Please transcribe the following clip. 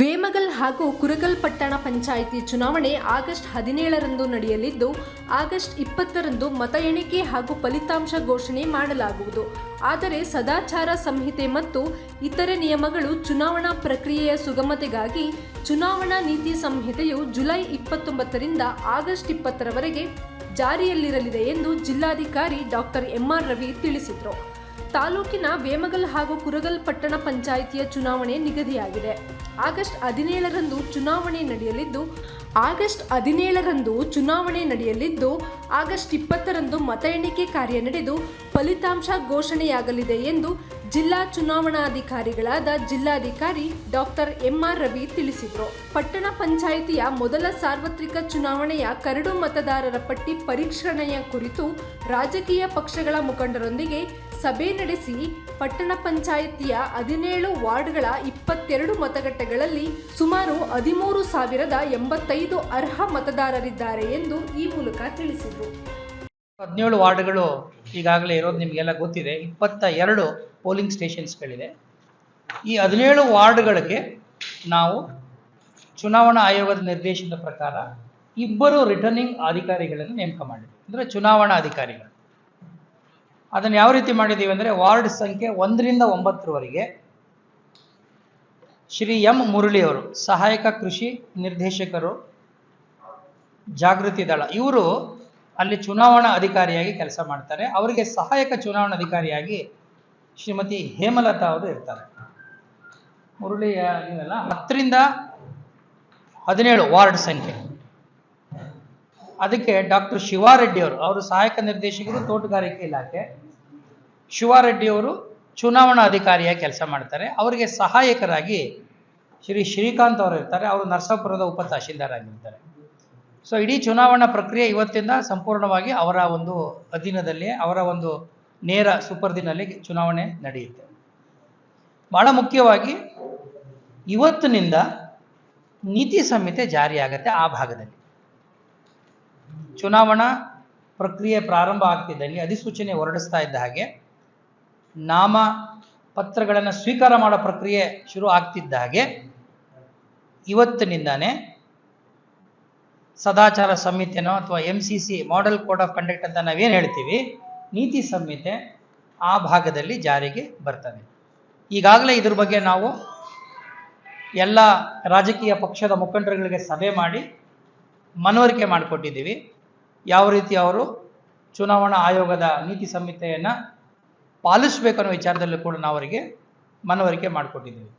ವೇಮಗಲ್ ಹಾಗೂ ಕುರಗಲ್ ಪಟ್ಟಣ ಪಂಚಾಯಿತಿ ಚುನಾವಣೆ ಆಗಸ್ಟ್ ಹದಿನೇಳರಂದು ನಡೆಯಲಿದ್ದು, ಆಗಸ್ಟ್ ಇಪ್ಪತ್ತರಂದು ಮತ ಎಣಿಕೆ ಹಾಗೂ ಫಲಿತಾಂಶ ಘೋಷಣೆ ಮಾಡಲಾಗುವುದು. ಆದರೆ ಸದಾಚಾರ ಸಂಹಿತೆ ಮತ್ತು ಇತರೆ ನಿಯಮಗಳು ಚುನಾವಣಾ ಪ್ರಕ್ರಿಯೆಯ ಸುಗಮತೆಗಾಗಿ ಚುನಾವಣಾ ನೀತಿ ಸಂಹಿತೆಯು ಜುಲೈ ಇಪ್ಪತ್ತೊಂಬತ್ತರಿಂದ ಆಗಸ್ಟ್ ಇಪ್ಪತ್ತರವರೆಗೆ ಜಾರಿಯಲ್ಲಿರಲಿದೆ ಎಂದು ಜಿಲ್ಲಾಧಿಕಾರಿ ಡಾಕ್ಟರ್ ಎಂಆರ್ ರವಿ ತಿಳಿಸಿದರು. ತಾಲೂಕಿನ ವೇಮಗಲ್ ಹಾಗೂ ಕುರಗಲ್ ಪಟ್ಟಣ ಪಂಚಾಯಿತಿಯ ಚುನಾವಣೆ ನಿಗದಿಯಾಗಿದೆ. ಆಗಸ್ಟ್ ಹದಿನೇಳರಂದು ಚುನಾವಣೆ ನಡೆಯಲಿದ್ದು, ಆಗಸ್ಟ್ ಹದಿನೇಳರಂದು ಚುನಾವಣೆ ನಡೆಯಲಿದ್ದು, ಆಗಸ್ಟ್ ಇಪ್ಪತ್ತರಂದು ಮತ ಎಣಿಕೆ ಕಾರ್ಯ ನಡೆದು, ಫಲಿತಾಂಶ ಘೋಷಣೆಯಾಗಲಿದೆ ಎಂದು ಜಿಲ್ಲಾ ಚುನಾವಣಾಧಿಕಾರಿಗಳಾದ ಜಿಲ್ಲಾಧಿಕಾರಿ ಡಾಕ್ಟರ್ ಎಂಆರ್ ರವಿ ತಿಳಿಸಿದರು. ಪಟ್ಟಣ ಪಂಚಾಯಿತಿಯ ಮೊದಲ ಸಾರ್ವತ್ರಿಕ ಚುನಾವಣೆಯ ಕರಡು ಮತದಾರರ ಪಟ್ಟಿ ಪರಿಷ್ಕರಣೆಯ ಕುರಿತು ರಾಜಕೀಯ ಪಕ್ಷಗಳ ಮುಖಂಡರೊಂದಿಗೆ ಸಭೆ ನಡೆಸಿ ಪಟ್ಟಣ ಪಂಚಾಯಿತಿಯ ಹದಿನೇಳು ವಾರ್ಡ್ಗಳ ಇಪ್ಪತ್ತೆರಡು ಮತಗಟ್ಟೆಗಳಲ್ಲಿ ಸುಮಾರು ಹದಿಮೂರು ಸಾವಿರದ ಎಂಬತ್ತೈದು ಅರ್ಹ ಮತದಾರರಿದ್ದಾರೆ ಎಂದು ಈ ಮೂಲಕ ತಿಳಿಸಿದರು. ಹದಿನೇಳು ವಾರ್ಡ್ಗಳು ಈಗಾಗಲೇ ಇರೋದು ನಿಮಗೆಲ್ಲ ಗೊತ್ತಿದೆ. ಇಪ್ಪತ್ತ ಎರಡು ಪೋಲಿಂಗ್ ಸ್ಟೇಷನ್ಸ್ಗಳಿದೆ ಈ ಹದಿನೇಳು ವಾರ್ಡ್ಗಳಿಗೆ ನಾವು ಚುನಾವಣಾ ಆಯೋಗದ ನಿರ್ದೇಶನದ ಪ್ರಕಾರ ಇಬ್ಬರು ರಿಟರ್ನಿಂಗ್ ಅಧಿಕಾರಿಗಳನ್ನು ನೇಮಕ ಮಾಡಿದ್ವಿ. ಅಂದರೆ ಚುನಾವಣಾ ಅಧಿಕಾರಿಗಳು. ಅದನ್ನು ಯಾವ ರೀತಿ ಮಾಡಿದ್ದೀವಿ ಅಂದರೆ ವಾರ್ಡ್ ಸಂಖ್ಯೆ ಒಂದರಿಂದ ಒಂಬತ್ತರವರೆಗೆ ಶ್ರೀ ಎಂ ಮುರಳಿಯವರು, ಸಹಾಯಕ ಕೃಷಿ ನಿರ್ದೇಶಕರು, ಜಾಗೃತಿ ದಳ ಇವರು ಅಲ್ಲಿ ಚುನಾವಣಾ ಅಧಿಕಾರಿಯಾಗಿ ಕೆಲಸ ಮಾಡ್ತಾರೆ. ಅವರಿಗೆ ಸಹಾಯಕ ಚುನಾವಣಾ ಅಧಿಕಾರಿಯಾಗಿ ಶ್ರೀಮತಿ ಹೇಮಲತಾ ಅವರು ಇರ್ತಾರೆ. ಮುರುಳಿಯ ನೀವೆಲ್ಲ ಹತ್ತರಿಂದ ಹದಿನೇಳು ವಾರ್ಡ್ ಸಂಖ್ಯೆ. ಅದಕ್ಕೆ ಡಾಕ್ಟರ್ ಶಿವಾರೆಡ್ಡಿ ಅವರು ಅವರು ಸಹಾಯಕ ನಿರ್ದೇಶಕರು, ತೋಟಗಾರಿಕೆ ಇಲಾಖೆ. ಶಿವಾರೆಡ್ಡಿ ಅವರು ಚುನಾವಣಾ ಅಧಿಕಾರಿಯಾಗಿ ಕೆಲಸ ಮಾಡ್ತಾರೆ. ಅವರಿಗೆ ಸಹಾಯಕರಾಗಿ ಶ್ರೀ ಶ್ರೀಕಾಂತ್ ಅವರು ಇರ್ತಾರೆ. ಅವರು ನರಸಾಪುರದ ಉಪ ತಹಶೀಲ್ದಾರ್ ಆಗಿರ್ತಾರೆ. ಸೊ ಇಡೀ ಚುನಾವಣಾ ಪ್ರಕ್ರಿಯೆ ಇವತ್ತಿಂದ ಸಂಪೂರ್ಣವಾಗಿ ಅವರ ಒಂದು ಅಧೀನದಲ್ಲಿ ಅವರ ಒಂದು ನೇರ ಸುಪರ್ದಿನಲ್ಲಿ ಚುನಾವಣೆ ನಡೆಯುತ್ತೆ. ಬಹಳ ಮುಖ್ಯವಾಗಿ ಇವತ್ತಿನಿಂದ ನೀತಿ ಸಂಹಿತೆ ಜಾರಿಯಾಗತ್ತೆ ಆ ಭಾಗದಲ್ಲಿ. ಚುನಾವಣಾ ಪ್ರಕ್ರಿಯೆ ಪ್ರಾರಂಭ ಆಗ್ತಿದ್ದಂಗೆ, ಅಧಿಸೂಚನೆ ಹೊರಡಿಸ್ತಾ ಇದ್ದ ಹಾಗೆ, ನಾಮ ಪತ್ರಗಳನ್ನು ಸ್ವೀಕಾರ ಮಾಡೋ ಪ್ರಕ್ರಿಯೆ ಶುರು ಆಗ್ತಿದ್ದ ಹಾಗೆ, ಇವತ್ತಿನಿಂದಾನೇ ಸದಾಚಾರ ಸಂಹಿತೆನೋ ಅಥವಾ M C C model code of conduct ಅಂತ ನಾವೇನು ಹೇಳ್ತೀವಿ? ನೀತಿ ಸಂಹಿತೆ ಆ ಭಾಗದಲ್ಲಿ ಜಾರಿಗೆ ಬರ್ತದೆ. ಈಗಾಗಲೇ ಇದ್ರ ಬಗ್ಗೆ ನಾವು ಎಲ್ಲ ರಾಜಕೀಯ ಪಕ್ಷದ ಮುಖಂಡರುಗಳಿಗೆ ಸಭೆ ಮಾಡಿ ಮನವರಿಕೆ ಮಾಡಿಕೊಟ್ಟಿದ್ದೀವಿ. ಯಾವ ರೀತಿ ಅವರು ಚುನಾವಣಾ ಆಯೋಗದ ನೀತಿ ಸಂಹಿತೆಯನ್ನು ಪಾಲಿಸಬೇಕು ಅನ್ನೋ ವಿಚಾರದಲ್ಲೂ ಕೂಡ ನಾವು ಅವರಿಗೆ ಮನವರಿಕೆ ಮಾಡಿಕೊಟ್ಟಿದ್ದೀವಿ.